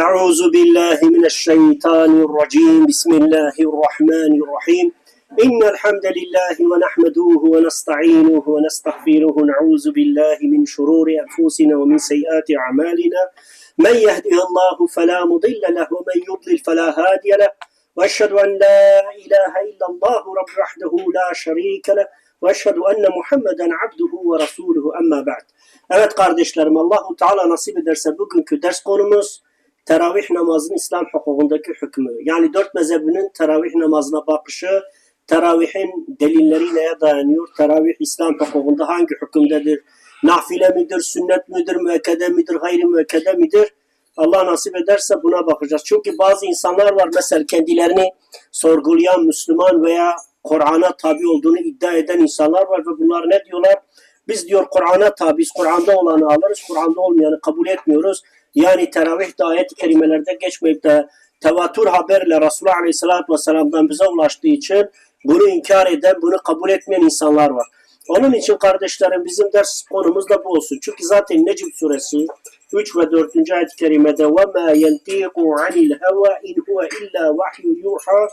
أعوذ بالله من الشيطان الرجيم بسم الله الرحمن الرحيم إن الحمد لله ونحمده ونستعينه ونستغفره ونعوذ بالله من شرور أنفسنا ومن سيئات أعمالنا من يهده الله فلا مضل له ومن يضلل فلا هادي له وأشهد أن لا إله إلا الله رب وحده لا شريك له وأشهد أن محمدا عبده ورسوله أما بعد Evet kardeşlerim Allahu Teala nasip ederse bugünkü ders konumuz teravih namazının İslam hukukundaki hükmü. Yani dört mezhebinin teravih namazına bakışı, teravihin delilleri neye dayanıyor? Teravih İslam hukukunda hangi hükümdedir? Nafile midir, sünnet midir, müekkede midir, gayri müekkede midir? Allah nasip ederse buna bakacağız. Çünkü bazı insanlar var mesela kendilerini sorgulayan Müslüman veya Kur'an'a tabi olduğunu iddia eden insanlar var ve bunlar ne diyorlar? Biz diyor Kur'an'a tabiiz, Kur'an'da olanı alırız, Kur'an'da olmayanı kabul etmiyoruz Yani teravih de ayet-i kerimelerde geçmeyip de tevatür haberle Resulullah Aleyhisselatü Vesselam'dan bize ulaştığı için bunu inkar eden, bunu kabul etmeyen insanlar var. Onun için kardeşlerim bizim ders konumuz da bu olsun. Çünkü zaten Necm suresi 3 ve 4. ayet-i kerimede وَمَا يَنْتِقُ عَنِ الْهَوَى اِنْ هُوَ اِلَّا وَحْيُ يُوحَى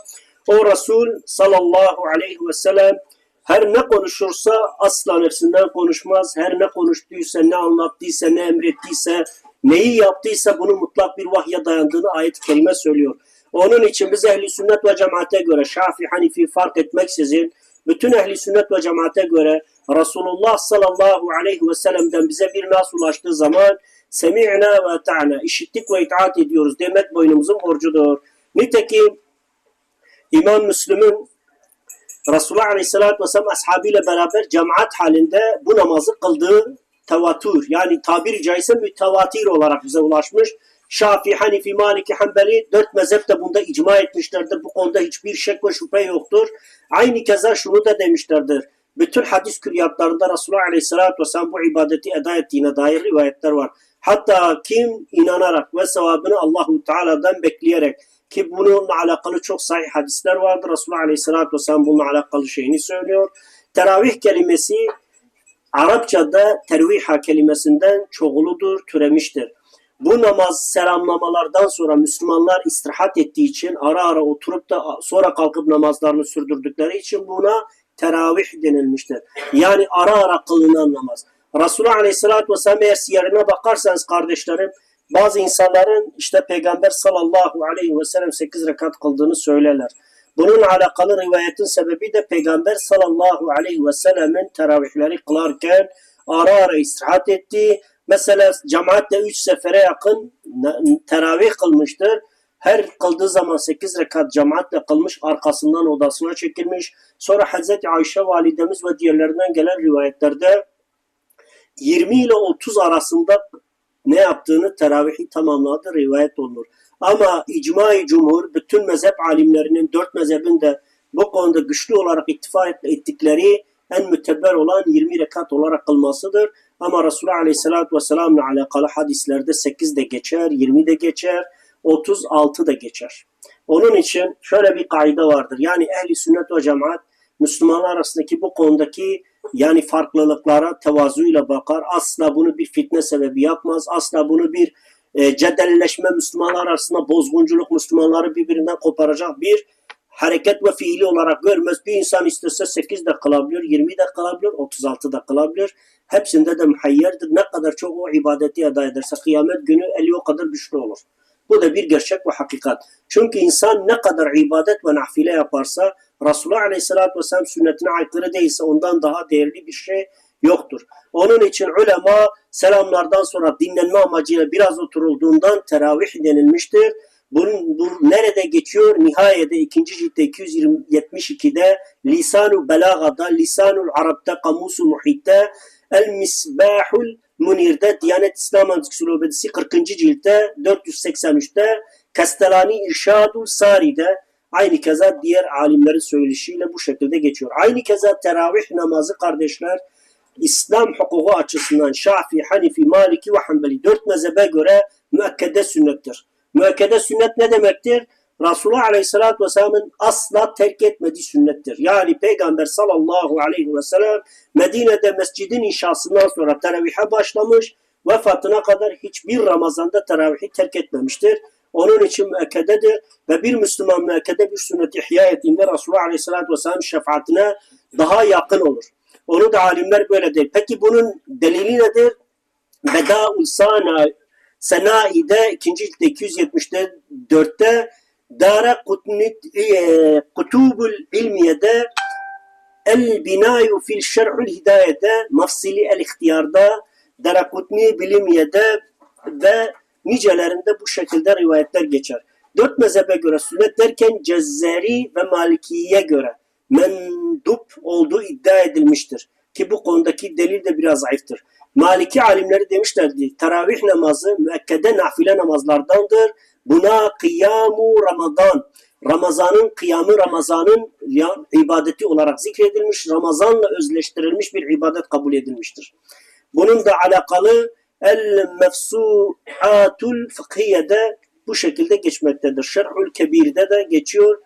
O Resul sallallahu aleyhi ve sellem her ne konuşursa asla nefsinden konuşmaz. Her ne konuştuysa, ne anlattıysa, ne emrettiyse, neyi yaptıysa bunu mutlak bir vahye dayandığını ayet-i kerime söylüyor. Onun için biz ehli sünnet ve cemaate göre Şafi, Hanifi fark etmeksizin bütün ehli sünnet ve cemaate göre Resulullah sallallahu aleyhi ve sellem'den bize bir nas ulaştığı zaman semi'na ve ta'na işittik ve itaat ediyoruz demek boynumuzun borcudur. Nitekim İmam Müslüm'ün Resulullah Aleyhisselatü Vesselam ashabıyla beraber cemaat halinde bu namazı kıldığı tevatür yani tabiri caizse mütevatir olarak bize ulaşmış. Şafii, Hanifi, Maliki, Hanbeli dört mezhep de bunda icma etmişlerdir. Bu konuda hiçbir şek ve şüphe yoktur. Aynı keza şunu da demişlerdir. Bütün hadis külliyatlarında Resulullah Aleyhisselatü Vesselam bu ibadeti eda ettiğine dair rivayetler var. Hatta kim inanarak ve sevabını Allahu Teala'dan bekleyerek ki bununla alakalı çok sahih hadisler vardır. Resulullah Aleyhisselatü Vesselam bununla alakalı şeyini söylüyor. Teravih kelimesi Arapçada terviha kelimesinden çoğuludur, türemiştir. Bu namaz selamlamalardan sonra Müslümanlar istirahat ettiği için ara ara oturup da sonra kalkıp namazlarını sürdürdükleri için buna teravih denilmiştir. Yani ara ara kılınan namaz. Resulullah Aleyhisselatü Vesselam eğer siyerine bakarsanız kardeşlerim bazı insanların işte Peygamber sallallahu aleyhi ve sellem 8 rekat kıldığını söylerler. Bunun alakalı rivayetin sebebi de Peygamber sallallahu aleyhi ve sellemin teravihleri kılarken ara ara istirahat ettiği Mesela cemaatle 3 sefere yakın teravih kılmıştır. Her kıldığı zaman 8 rekat cemaatle kılmış, arkasından odasına çekilmiş. Sonra Hazreti Ayşe validemiz ve diğerlerinden gelen rivayetlerde 20 ile 30 arasında ne yaptığını teravihi tamamladı rivayet olunur. Ama icma-i cumhur bütün mezhep alimlerinin dört mezhebin de bu konuda güçlü olarak ittifak ettikleri en mütebber olan 20 rekat olarak kılmasıdır. Ama Resulullah Aleyhisselatü Vesselam'la alakalı hadislerde 8 de geçer, 20 de geçer, 36 da geçer. Onun için şöyle bir kaide vardır. Yani ehli sünnet ve cemaat Müslümanlar arasındaki bu konudaki yani farklılıklara tevazuyla bakar. Asla bunu bir fitne sebebi yapmaz. Asla bunu bir e, cedelleşme Müslümanlar arasında bozgunculuk Müslümanları birbirinden koparacak bir hareket ve fiili olarak görmez. Bir insan istese 8 de kılabilir, 20 de kılabilir, 36 da kılabilir. Hepsinde de muhayyerdir. Ne kadar çok o ibadeti eda ederse kıyamet günü eli o kadar güçlü olur. Bu da bir gerçek ve hakikat. Çünkü insan ne kadar ibadet ve nafile yaparsa Resulullah Aleyhisselatü Vesselam sünnetine aykırı değilse ondan daha değerli bir şey yoktur. Onun için ulema selamlardan sonra dinlenme amacıyla biraz oturulduğundan teravih denilmiştir. Bunun, bu nerede geçiyor? Nihayede ikinci ciltte 272'de Lisanu Belaga'da, Lisanul Arap'ta, Kamusu Muhit'te, El Misbahul Munir'de, Diyanet İslam Ansiklopedisi 40. ciltte 483'te, Kastelani İrşadul Sari'de, aynı keza diğer alimlerin söyleşiyle bu şekilde geçiyor. Aynı keza teravih namazı kardeşler, İslam hukuku açısından Şafii, Hanifi, Maliki ve Hanbeli dört mezhebe göre müekkede sünnettir. Müekkede sünnet ne demektir? Resulullah Aleyhisselatü Vesselam'ın asla terk etmediği sünnettir. Yani Peygamber sallallahu aleyhi ve sellem Medine'de mescidin inşasından sonra teravihe başlamış, vefatına kadar hiçbir Ramazan'da teravihi terk etmemiştir. Onun için müekkededir ve bir Müslüman müekkede bir sünneti ihya ettiğinde Resulullah Aleyhisselatü Vesselam şefaatine daha yakın olur. Onu da alimler böyle der. Peki bunun delili nedir? Beda'ul Sana Senai'de ikinci ciltte 274'te Dara Kutnit e, Kutubul İlmiye'de El Binayu fil Şer'ül Hidaye'de Mafsili El İhtiyar'da Darakutni Bilimiye'de ve nicelerinde bu şekilde rivayetler geçer. Dört mezhebe göre sünnet derken Cezzeri ve Maliki'ye göre mendup olduğu iddia edilmiştir. Ki bu konudaki delil de biraz zayıftır. Maliki alimleri demişlerdi teravih namazı müekkede nafile namazlardandır. Buna kıyamu Ramazan. Ramazanın kıyamı Ramazanın ibadeti olarak zikredilmiş, Ramazanla özleştirilmiş bir ibadet kabul edilmiştir. Bunun da alakalı el mefsuatul fıkhiyede bu şekilde geçmektedir. Şerhül Kebir'de de geçiyor.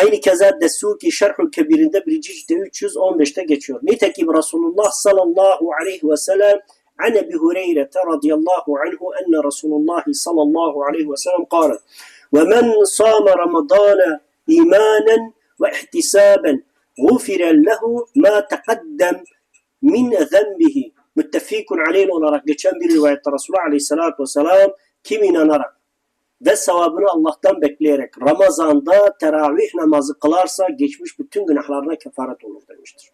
Aynı keza Desuki Şerhül Kebir'inde birinci cilde 315'te geçiyor. Nitekim Resulullah sallallahu aleyhi ve sellem عن ابي هريره رضي الله عنه ان رسول الله صلى الله عليه وسلم قال: ومن صام رمضان ايمانا واحتسابا غفر له ما تقدم min zenbihi müttefikun aleyh olarak geçen bir rivayette Resulullah Aleyhisselatü Vesselam kim inanarak ve sevabını Allah'tan bekleyerek Ramazan'da teravih namazı kılarsa geçmiş bütün günahlarına kefaret olur demiştir.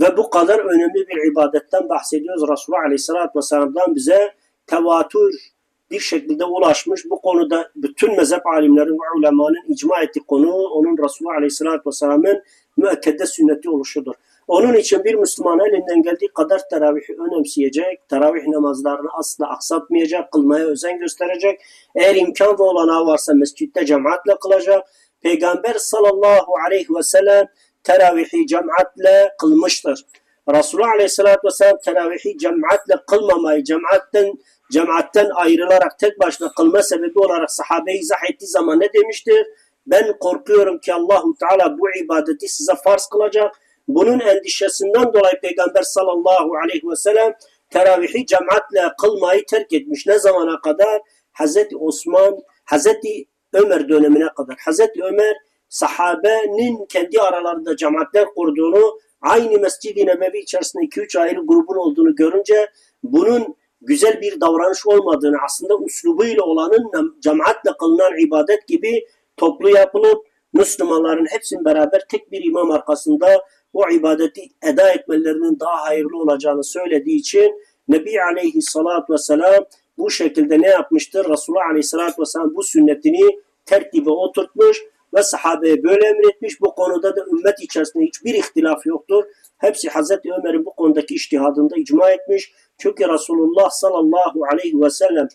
Ve bu kadar önemli bir ibadetten bahsediyoruz. Resulullah Aleyhisselatü Vesselam'dan bize tevatür bir şekilde ulaşmış. Bu konuda bütün mezhep alimlerin ve ulemanın icma ettiği konu onun Resulullah Aleyhisselatü Vesselam'ın müekkede sünneti oluşudur. Onun için bir Müslüman elinden geldiği kadar teravihi önemseyecek, teravih namazlarını asla aksatmayacak, kılmaya özen gösterecek. Eğer imkan ve olanağı varsa mescitte cemaatle kılacak. Peygamber sallallahu aleyhi ve sellem teravihi cemaatle kılmıştır. Resulullah aleyhissalatü vesselam teravihi cemaatle kılmamayı, cemaatten cemaatten ayrılarak tek başına kılma sebebi olarak sahabeyi izah ettiği zaman ne demiştir? Ben korkuyorum ki Allahu Teala bu ibadeti size farz kılacak. Bunun endişesinden dolayı Peygamber sallallahu aleyhi ve sellem teravihi cemaatle kılmayı terk etmiş. Ne zamana kadar? Hazreti Osman, Hazreti Ömer dönemine kadar. Hazreti Ömer sahabenin kendi aralarında cemaatler kurduğunu, aynı Mescid-i Nebevi içerisinde 2-3 ayrı grubun olduğunu görünce bunun güzel bir davranış olmadığını, aslında uslubuyla olanın cemaatle kılınan ibadet gibi toplu yapılıp Müslümanların hepsinin beraber tek bir imam arkasında o ibadeti eda etmelerinin daha hayırlı olacağını söylediği için Nebi Aleyhisselatü Vesselam bu şekilde ne yapmıştır? Resulullah Aleyhisselatü Vesselam bu sünnetini tertibe oturtmuş ve sahabeye böyle emretmiş. Bu konuda da ümmet içerisinde hiçbir ihtilaf yoktur. Hepsi Hazreti Ömer'in bu konudaki iştihadında icma etmiş. Çünkü Resulullah sallallahu aleyhi ve sellem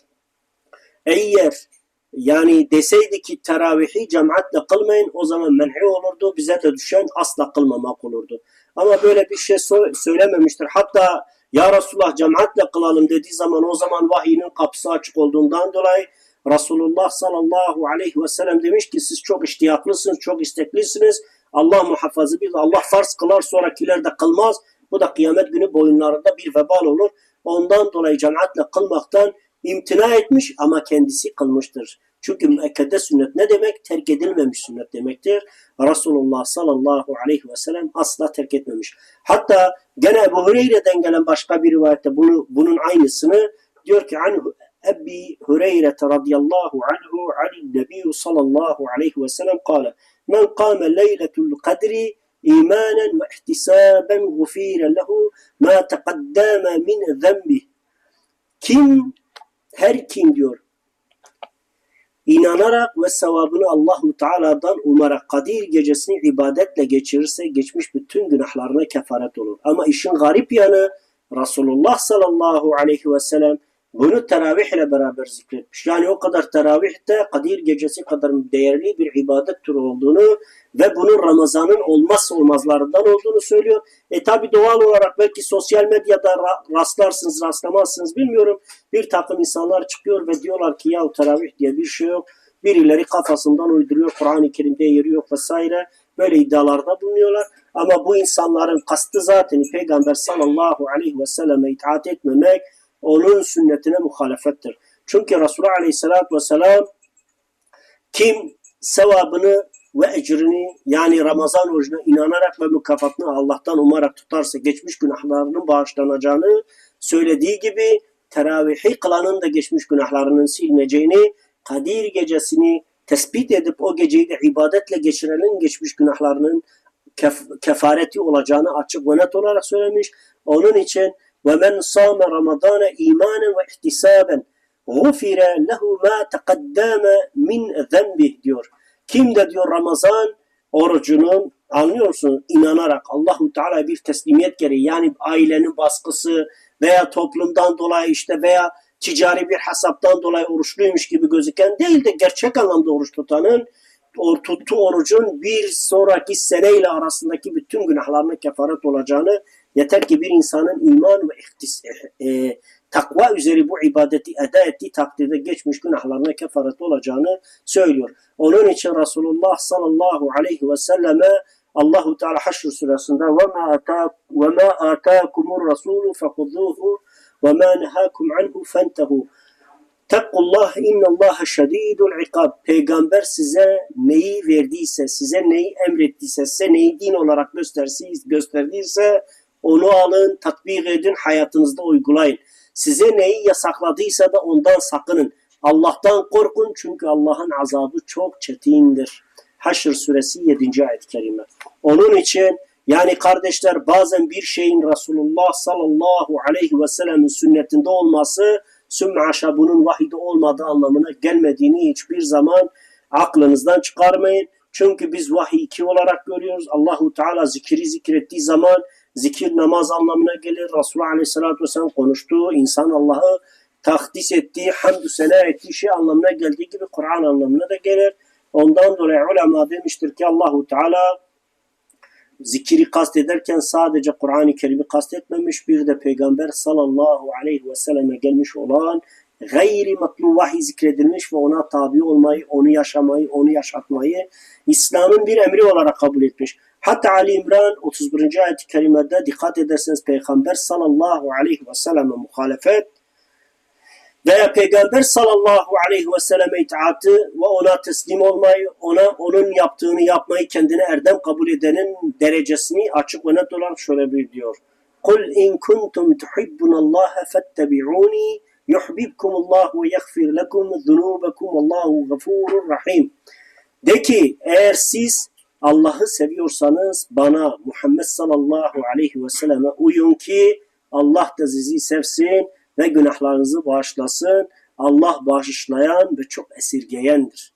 eğer yani deseydi ki teravihi cemaatle kılmayın o zaman menhi olurdu. Bize de düşen asla kılmamak olurdu. Ama böyle bir şey sö- söylememiştir. Hatta ya Resulullah cemaatle kılalım dediği zaman o zaman vahyinin kapısı açık olduğundan dolayı Resulullah sallallahu aleyhi ve sellem demiş ki siz çok iştiyaklısınız, çok isteklisiniz. Allah muhafazı bir Allah farz kılar sonrakiler de kılmaz. Bu da kıyamet günü boyunlarında bir vebal olur. Ondan dolayı cemaatle kılmaktan imtina etmiş ama kendisi kılmıştır. Çünkü müekkede sünnet ne demek? Terk edilmemiş sünnet demektir. Resulullah sallallahu aleyhi ve sellem asla terk etmemiş. Hatta gene Ebu Hureyre'den gelen başka bir rivayette bunu, bunun aynısını diyor ki an Ebi Hureyre radıyallahu anhu anin nebiyyü sallallahu aleyhi ve sellem kâle men kâme leyletul kadri imanen ve ihtisaben gufire lehu ma teqaddame min zembih kim her kim diyor inanarak ve sevabını Allahu Teala'dan umarak Kadir gecesini ibadetle geçirirse geçmiş bütün günahlarına kefaret olur. Ama işin garip yanı Resulullah sallallahu aleyhi ve sellem bunu teravih ile beraber zikretmiş. Yani o kadar teravih de Kadir gecesi kadar değerli bir ibadet türü olduğunu ve bunun Ramazan'ın olmazsa olmazlarından olduğunu söylüyor. E tabi doğal olarak belki sosyal medyada ra- rastlarsınız rastlamazsınız bilmiyorum. Bir takım insanlar çıkıyor ve diyorlar ki ya teravih diye bir şey yok. Birileri kafasından uyduruyor Kur'an-ı Kerim'de yeri yok vesaire. Böyle iddialarda bulunuyorlar. Ama bu insanların kastı zaten Peygamber sallallahu aleyhi ve selleme itaat etmemek, onun sünnetine muhalefettir. Çünkü Resulullah Aleyhisselatü Vesselam kim sevabını ve ecrini yani Ramazan orucuna inanarak ve mükafatını Allah'tan umarak tutarsa geçmiş günahlarının bağışlanacağını söylediği gibi teravihi kılanın da geçmiş günahlarının silineceğini Kadir gecesini tespit edip o geceyi de ibadetle geçirenin geçmiş günahlarının kef- kefareti olacağını açık ve net olarak söylemiş. Onun için ve men sâme ramadâne imanen ve ihtisaben gufire lehu ma teqaddame min zenbih diyor. Kim de diyor Ramazan orucunun anlıyorsun inanarak Allahu Teala bir teslimiyet gereği yani ailenin baskısı veya toplumdan dolayı işte veya ticari bir hesaptan dolayı oruçluymuş gibi gözüken değil de gerçek anlamda oruç tutanın or, tuttuğu orucun bir sonraki seneyle arasındaki bütün günahlarına kefaret olacağını yeter ki bir insanın iman ve ihtis, e, takva üzeri bu ibadeti eda ettiği takdirde geçmiş günahlarına kefaret olacağını söylüyor. Onun için Resulullah sallallahu aleyhi ve selleme Allahu Teala Haşr suresinde ve ma ata ve ma ataakumur rasulu fekuzuhu ve ma nehakum anhu fentehu. Tekkullah innallaha şedidul ikab. Peygamber size neyi verdiyse, size neyi emrettiyse, size neyi din olarak gösterdiyse onu alın, tatbik edin, hayatınızda uygulayın. Size neyi yasakladıysa da ondan sakının. Allah'tan korkun çünkü Allah'ın azabı çok çetindir. Haşr suresi 7. ayet-i kerime. Onun için yani kardeşler bazen bir şeyin Resulullah sallallahu aleyhi ve sellem'in sünnetinde olması süm'aşa bunun vahide olmadığı anlamına gelmediğini hiçbir zaman aklınızdan çıkarmayın. Çünkü biz vahiy iki olarak görüyoruz. Allahu Teala zikri zikrettiği zaman zikir namaz anlamına gelir. Resulullah Aleyhisselatü Vesselam konuştuğu insan Allah'ı takdis ettiği, hamdü sena ettiği şey anlamına geldiği gibi Kur'an anlamına da gelir. Ondan dolayı ulema demiştir ki Allahu Teala zikri kastederken sadece Kur'an-ı Kerim'i kastetmemiş bir de Peygamber sallallahu aleyhi ve selleme gelmiş olan gayri matlu vahiy zikredilmiş ve ona tabi olmayı, onu yaşamayı, onu yaşatmayı İslam'ın bir emri olarak kabul etmiş. Hatta Ali İmran 31. ayet-i kerimede dikkat ederseniz Peygamber sallallahu aleyhi ve selleme muhalefet veya Peygamber sallallahu aleyhi ve selleme itaatı ve ona teslim olmayı, ona onun yaptığını yapmayı kendine erdem kabul edenin derecesini açık ve net olarak şöyle bir diyor. Kul in kuntum tuhibbunallaha fettebi'uni yuhbibkumullahu ve yaghfir lekum zunubakum Allahu gafurur rahim. De ki eğer siz Allah'ı seviyorsanız bana Muhammed sallallahu aleyhi ve selleme uyun ki Allah da sizi sevsin ve günahlarınızı bağışlasın. Allah bağışlayan ve çok esirgeyendir.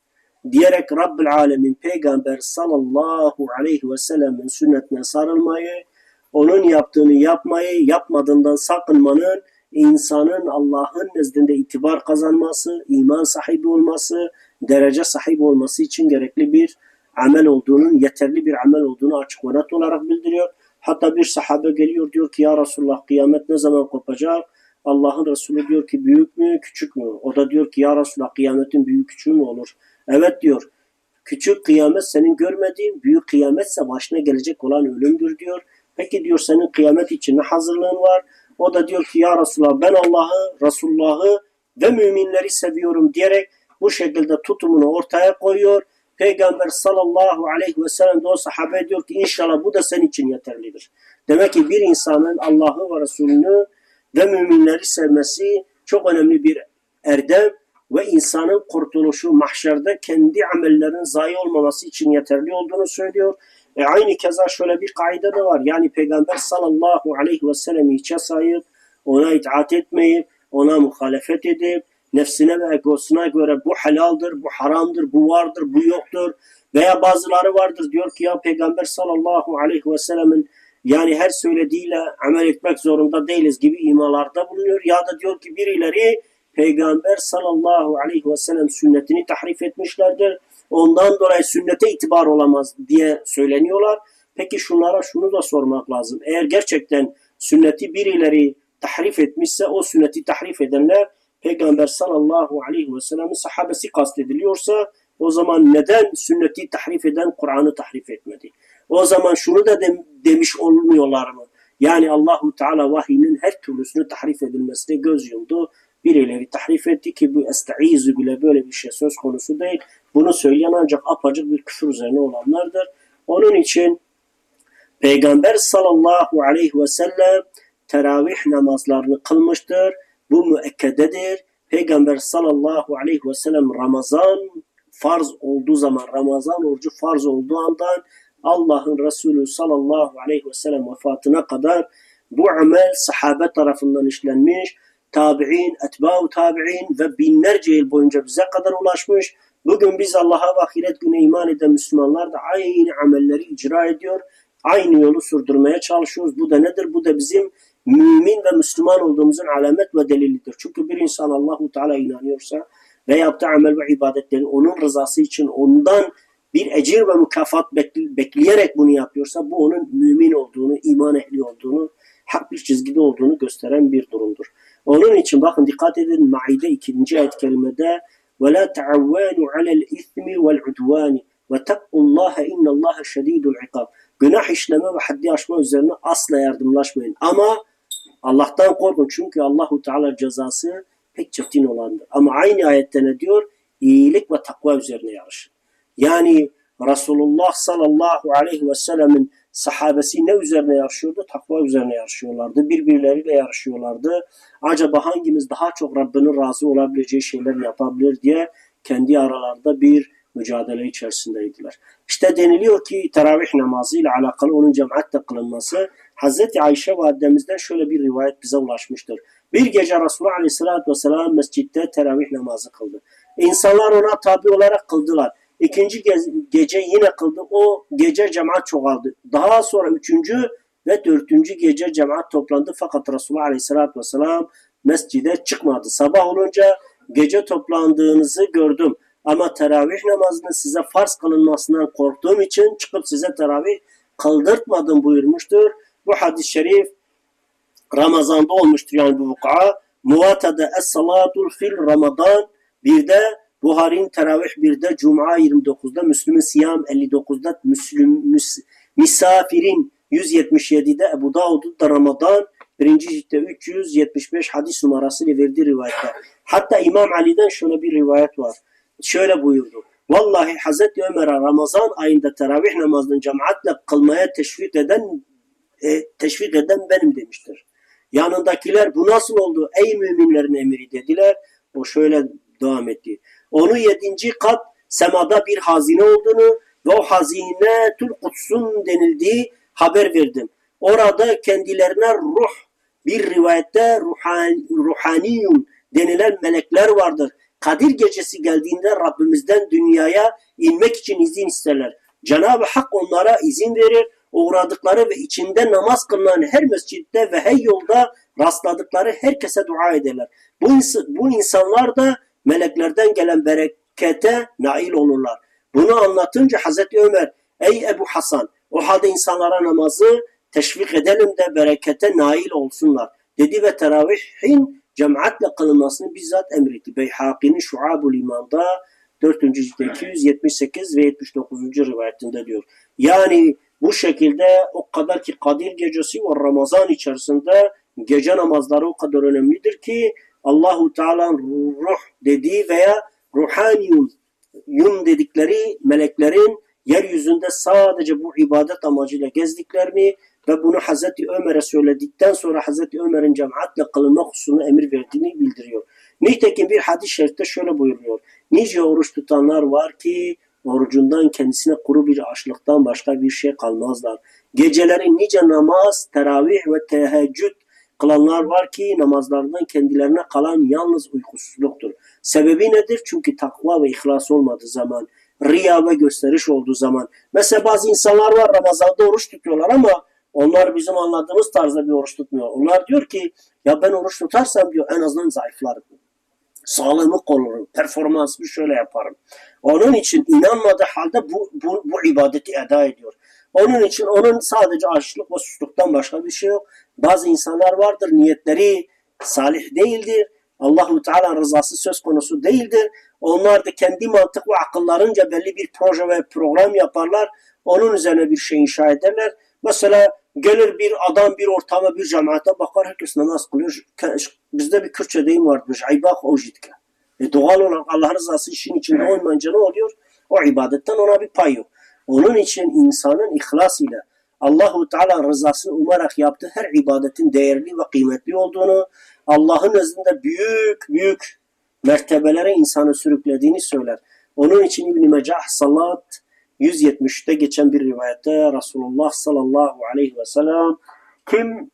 Diyerek Rabbül Alemin Peygamber sallallahu aleyhi ve sellemin sünnetine sarılmayı, onun yaptığını yapmayı, yapmadığından sakınmanın insanın Allah'ın nezdinde itibar kazanması, iman sahibi olması, derece sahibi olması için gerekli bir amel olduğunun, yeterli bir amel olduğunu açık ve net olarak bildiriyor. Hatta bir sahabe geliyor diyor ki ya Resulullah kıyamet ne zaman kopacak? Allah'ın Resulü diyor ki büyük mü küçük mü? O da diyor ki ya Resulullah kıyametin büyük küçüğü mü olur? Evet diyor. Küçük kıyamet senin görmediğin, büyük kıyametse başına gelecek olan ölümdür diyor. Peki diyor senin kıyamet için ne hazırlığın var? O da diyor ki ya Resulullah ben Allah'ı, Resulullah'ı ve müminleri seviyorum diyerek bu şekilde tutumunu ortaya koyuyor. Peygamber sallallahu aleyhi ve sellem de o sahabe diyor ki inşallah bu da senin için yeterlidir. Demek ki bir insanın Allah'ı ve Resulünü ve müminleri sevmesi çok önemli bir erdem ve insanın kurtuluşu mahşerde kendi amellerinin zayi olmaması için yeterli olduğunu söylüyor. E aynı keza şöyle bir kaide de var. Yani Peygamber sallallahu aleyhi ve sellem'i hiçe sayıp, ona itaat etmeyip, ona muhalefet edip, nefsine ve egosuna göre bu helaldir, bu haramdır, bu vardır, bu yoktur. Veya bazıları vardır diyor ki ya Peygamber sallallahu aleyhi ve sellemin yani her söylediğiyle amel etmek zorunda değiliz gibi imalarda bulunuyor. Ya da diyor ki birileri Peygamber sallallahu aleyhi ve sellem sünnetini tahrif etmişlerdir. Ondan dolayı sünnete itibar olamaz diye söyleniyorlar. Peki şunlara şunu da sormak lazım. Eğer gerçekten sünneti birileri tahrif etmişse o sünneti tahrif edenler Peygamber sallallahu aleyhi ve sellem'in sahabesi kastediliyorsa o zaman neden sünneti tahrif eden Kur'an'ı tahrif etmedi? O zaman şunu da de, demiş olmuyorlar mı? Yani Allahu Teala vahinin her türlüsünü tahrif edilmesine göz yumdu. birileri tahrif etti ki bu estaizu bile böyle bir şey söz konusu değil. Bunu söyleyen ancak apacık bir küfür üzerine olanlardır. Onun için Peygamber sallallahu aleyhi ve sellem teravih namazlarını kılmıştır. Bu müekkededir. Peygamber sallallahu aleyhi ve sellem Ramazan farz olduğu zaman, Ramazan orucu farz olduğu andan Allah'ın Resulü sallallahu aleyhi ve sellem vefatına kadar bu amel sahabe tarafından işlenmiş, tabi'in, etba'u tabi'in ve binlerce yıl boyunca bize kadar ulaşmış. Bugün biz Allah'a ve ahiret gününe iman eden Müslümanlar da aynı amelleri icra ediyor. Aynı yolu sürdürmeye çalışıyoruz. Bu da nedir? Bu da bizim mümin ve Müslüman olduğumuzun alamet ve delilidir. Çünkü bir insan Allahu Teala inanıyorsa ve yaptığı amel ve ibadetleri onun rızası için ondan bir ecir ve mükafat bekl- bekleyerek bunu yapıyorsa bu onun mümin olduğunu, iman ehli olduğunu, hak bir çizgide olduğunu gösteren bir durumdur. Onun için bakın dikkat edin Maide 2. ayet kelimede وَلَا تَعَوَّانُوا عَلَى الْاِثْمِ وَالْعُدْوَانِ وَتَقُوا اللّٰهَ اِنَّ اللّٰهَ شَد۪يدُ الْعِقَابِ Günah işleme ve haddi aşma üzerine asla yardımlaşmayın. Ama Allah'tan korkun çünkü Allahu Teala cezası pek çetin olandır. Ama aynı ayette ne diyor? İyilik ve takva üzerine yarışın. Yani Resulullah sallallahu aleyhi ve sellemin sahabesi ne üzerine yarışıyordu? Takva üzerine yarışıyorlardı. Birbirleriyle yarışıyorlardı. Acaba hangimiz daha çok Rabbinin razı olabileceği şeyler yapabilir diye kendi aralarında bir mücadele içerisindeydiler. İşte deniliyor ki teravih namazı ile alakalı onun cemaatle kılınması Hazreti Ayşe validemizden şöyle bir rivayet bize ulaşmıştır. Bir gece Resulullah Aleyhisselatü Vesselam mescitte teravih namazı kıldı. İnsanlar ona tabi olarak kıldılar. İkinci ge- gece yine kıldı. O gece cemaat çoğaldı. Daha sonra üçüncü ve dördüncü gece cemaat toplandı. Fakat Resulullah Aleyhisselatü Vesselam mescide çıkmadı. Sabah olunca gece toplandığınızı gördüm. Ama teravih namazının size farz kılınmasından korktuğum için çıkıp size teravih kıldırtmadım buyurmuştur. Bu hadis-i şerif Ramazan'da olmuştur yani bu vuku'a. Muvata'da es-salatul fil Ramazan bir de Buhari'nin teravih bir de Cuma 29'da Müslüm'ün Siyam 59'da Müslüm, müs, Misafirin 177'de Ebu Davud'un da Ramazan birinci ciltte 375 hadis numarası ile verdiği rivayette. Hatta İmam Ali'den şöyle bir rivayet var. Şöyle buyurdu. Vallahi Hazreti Ömer'e Ramazan ayında teravih namazını cemaatle kılmaya teşvik eden e, teşvik eden benim demiştir. Yanındakiler bu nasıl oldu ey müminlerin emiri dediler. O şöyle devam etti. Onu yedinci kat semada bir hazine olduğunu ve o hazine tül kutsun denildiği haber verdim. Orada kendilerine ruh bir rivayette ruhan, ruhaniyun denilen melekler vardır. Kadir gecesi geldiğinde Rabbimizden dünyaya inmek için izin isterler. Cenab-ı Hak onlara izin verir. Uğradıkları ve içinde namaz kılınan her mescitte ve her yolda rastladıkları herkese dua ederler. Bu, ins- bu insanlar da meleklerden gelen berekete nail olurlar. Bunu anlatınca Hazreti Ömer, ey Ebu Hasan, o halde insanlara namazı teşvik edelim de berekete nail olsunlar. Dedi ve teravihin cemaatle kılınmasını bizzat emretti. Beyhaki'nin Şuab-ül İman'da 4. cilde 278 ve 79. rivayetinde diyor. Yani bu şekilde o kadar ki Kadir gecesi ve Ramazan içerisinde gece namazları o kadar önemlidir ki Allahu Teala'nın ruh dediği veya ruhaniyun yun dedikleri meleklerin yeryüzünde sadece bu ibadet amacıyla gezdiklerini ve bunu Hazreti Ömer'e söyledikten sonra Hazreti Ömer'in cemaatle kılınma hususunu emir verdiğini bildiriyor. Nitekim bir hadis-i şerifte şöyle buyuruyor. Nice oruç tutanlar var ki orucundan kendisine kuru bir açlıktan başka bir şey kalmazlar. Geceleri nice namaz, teravih ve teheccüd kılanlar var ki namazlarından kendilerine kalan yalnız uykusuzluktur. Sebebi nedir? Çünkü takva ve ihlas olmadığı zaman, riya ve gösteriş olduğu zaman. Mesela bazı insanlar var Ramazan'da oruç tutuyorlar ama onlar bizim anladığımız tarzda bir oruç tutmuyor. Onlar diyor ki ya ben oruç tutarsam diyor en azından zayıflarım. Sağlığımı korurum, performansımı şöyle yaparım. Onun için inanmadığı halde bu, bu, bu ibadeti eda ediyor. Onun için onun sadece açlık ve susuzluktan başka bir şey yok. Bazı insanlar vardır niyetleri salih değildir. Allahu Teala rızası söz konusu değildir. Onlar da kendi mantık ve akıllarınca belli bir proje ve program yaparlar. Onun üzerine bir şey inşa ederler. Mesela Gelir bir adam bir ortama bir cemaate bakar herkes namaz kılıyor. Bizde bir Kürtçe deyim vardır. Aybak o jitke. E doğal olarak Allah rızası işin içinde olmayınca ne oluyor? O ibadetten ona bir pay yok. Onun için insanın ihlas ile Allahu Teala rızasını umarak yaptığı her ibadetin değerli ve kıymetli olduğunu, Allah'ın nezdinde büyük büyük mertebelere insanı sürüklediğini söyler. Onun için İbn-i Mecah Salat 170'te geçen bir rivayette Resulullah sallallahu aleyhi ve sellem kim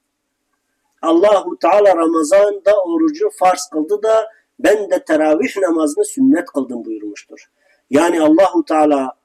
Allahu Teala Ramazan'da orucu farz kıldı da ben de teravih namazını sünnet kıldım buyurmuştur. Yani Allahu Teala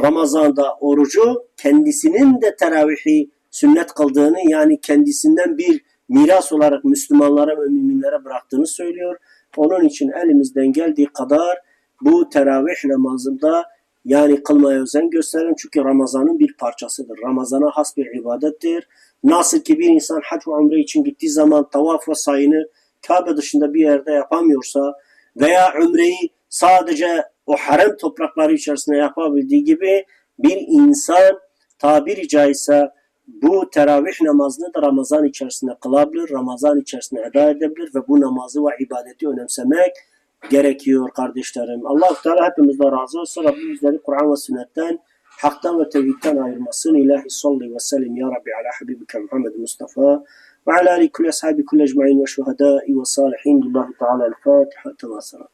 Ramazan'da orucu kendisinin de teravihi sünnet kıldığını yani kendisinden bir miras olarak Müslümanlara ve müminlere bıraktığını söylüyor. Onun için elimizden geldiği kadar bu teravih namazında yani kılmaya özen gösterin çünkü Ramazan'ın bir parçasıdır. Ramazan'a has bir ibadettir. Nasıl ki bir insan hac ve umre için gittiği zaman tavaf ve sayını Kabe dışında bir yerde yapamıyorsa veya umreyi sadece o harem toprakları içerisinde yapabildiği gibi bir insan tabiri caizse bu teravih namazını da Ramazan içerisinde kılabilir, Ramazan içerisinde eda edebilir ve bu namazı ve ibadeti önemsemek gerekiyor kardeşlerim. allah Teala hepimizden razı olsun. Rabbim bizleri Kur'an ve sünnetten, haktan ve tevhidden ayırmasın. İlahi salli ve sellim ya Rabbi ala habibike Muhammed Mustafa ve ala ali kulli ashabi kulli ecma'in ve şuhadai ve salihin. Lillahi Teala el-Fatiha. Temasara.